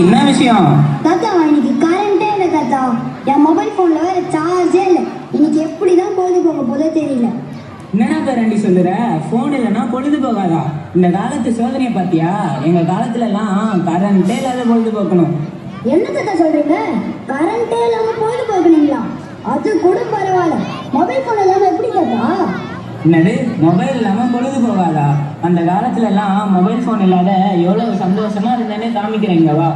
என்ன விஷயம்? தாத்தா இன்னைக்கு கரண்டே இல்லை தாத்தா. என் மொபைல் ஃபோன்ல வேற சார்ஜே இல்லை. இன்னைக்கு எப்படி தான் பொழுது போக போதோ தெரியல. என்னடா பேரண்டி சொல்லுற? போன் இல்லைன்னா பொழுது போகாதா? இந்த காலத்து சோதனையை பார்த்தியா? எங்க காலத்துல எல்லாம் கரண்டே இல்லாத பொழுது போக்கணும். என்ன தாத்தா சொல்றீங்க? கரண்டே இல்லாம பொழுது போகணுங்களா அது கூட பரவாயில்ல. மொபைல் ஃபோன் இல்லாம எப்படி தாத்தா என்னது? மொபைல் இல்லாமல் பொழுது போகாதா? அந்த காலத்துல எல்லாம் மொபைல் போன் இல்லாத எவ்வளவு சந்தோஷமா இருந்தேன்னு காமிக்கிறேங்க வா.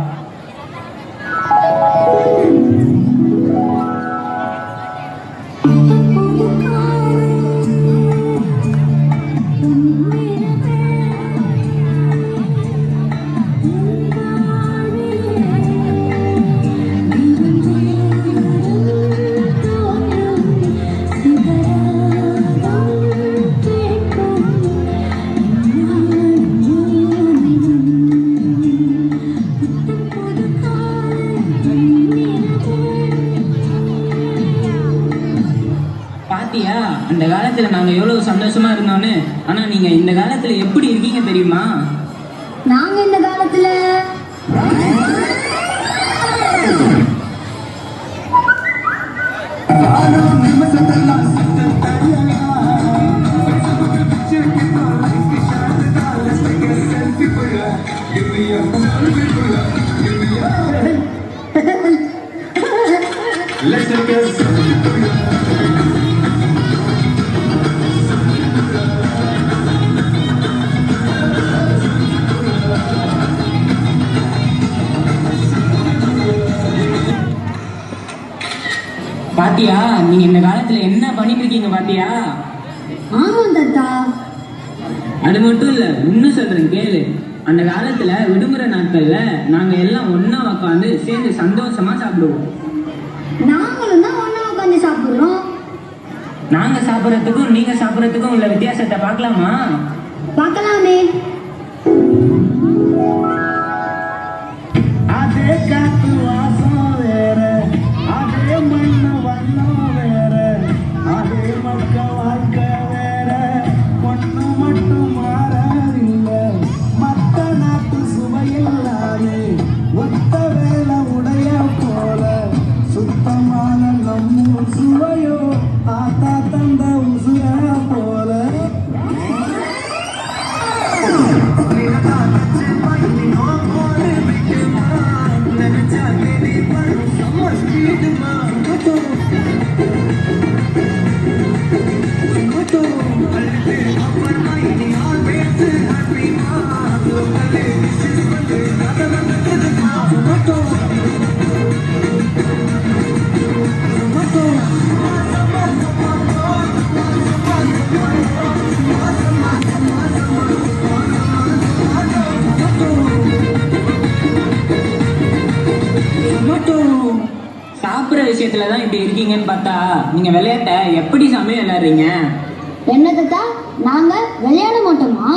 காலத்துல நாங்க எவ்வளவு சந்தோஷமா இருந்தோம்னு ஆனா நீங்க இந்த காலத்துல எப்படி இருக்கீங்க தெரியுமா? நாங்க இந்த காலத்துல Let's take a பாத்தியா? நீங்க இந்த காலத்துல என்ன பண்ணிட்டு இருக்கீங்க பாத்தியா? ஆமா தாத்தா. அது மட்டும் இல்ல இன்னும் சொல்றேன் கேளு. அந்த காலத்துல விடுமுறை நாட்கள்ல நாங்க எல்லாம் ஒண்ணா உட்காந்து சேர்ந்து சந்தோஷமா சாப்பிடுவோம். நாங்களும் தான் ஒண்ணா உட்காந்து சாப்பிடுறோம். நாங்க சாப்பிடறதுக்கும் நீங்க சாப்பிடறதுக்கும் உள்ள வித்தியாசத்தை பார்க்கலாமா? பார்க்கலாமே. சாப்பிடுற விஷயத்துல தான் இப்படி இருக்கீங்கன்னு பார்த்தா நீங்க விளையாட்ட எப்படி சமயம் விளையாடுறீங்க? என்ன தாத்தா நாங்க விளையாட மாட்டோமா?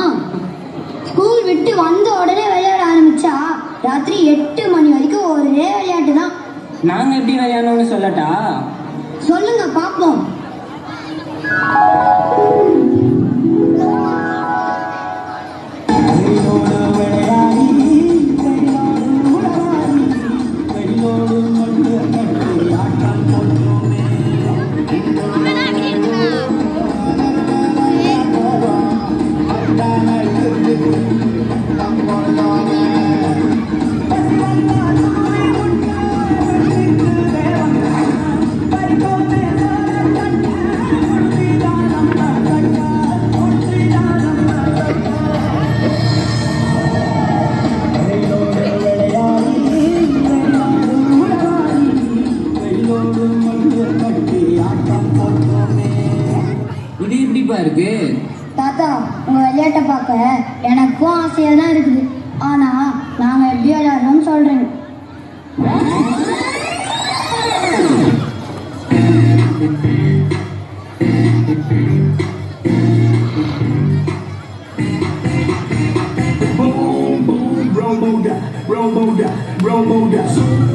ஸ்கூல் விட்டு வந்த உடனே விளையாட ஆரம்பிச்சா ராத்திரி எட்டு மணி வரைக்கும் ஒரே விளையாட்டு தான். நாங்க எப்படி விளையாடணும்னு சொல்லட்டா? சொல்லுங்க பாப்போம் இருக்கு தாத்தா உங்க விளையாட்டை பார்க்க எனக்கும் ஆசையா தான் இருக்குது ஆனா நாங்க எப்படி விளையாடுறோம்னு சொல்றேங்க rumble da, rumble da, rumble da,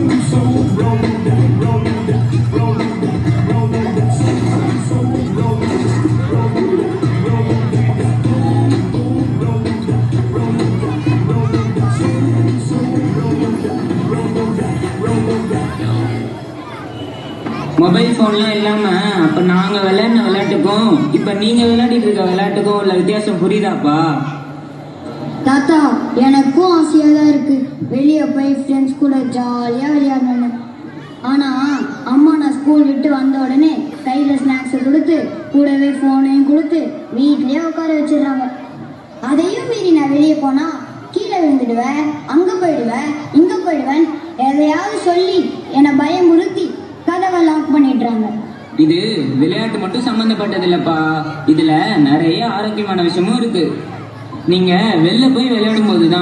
mobile ஃபோன்லாம் இல்லாம அப்ப நாங்க விளையாடின விளையாட்டுக்கும் இப்ப நீங்க விளையாடிட்டு இருக்க விளையாட்டுக்கும் உள்ள வித்தியாசம் புரியுதாப்பா? தாத்தா எனக்கும் ஆசையா தான் இருக்கு. வெளியே போய் ஃப்ரெண்ட்ஸ் கூட ஜாலியா விளையாடணும் ஆனா அம்மா நான் ஸ்கூல் விட்டு வந்த உடனே கையில ஸ்நாக்ஸை கொடுத்து கூடவே ஃபோனையும் கொடுத்து வீட்லயே உட்கார வச்சிடுறாங்க. அதையும் மீறி நான் வெளியே போனா கீழே விழுந்துடுவேன் அங்க போயிடுவேன் இங்க போயிடுவேன் எதையாவது சொல்லி என்னை பண்றாங்க. இது விளையாட்டு மட்டும் சம்பந்தப்பட்டது இல்லப்பா இதுல நிறைய ஆரோக்கியமான விஷயமும் இருக்கு. நீங்க வெளில போய் விளையாடும் போதுதான்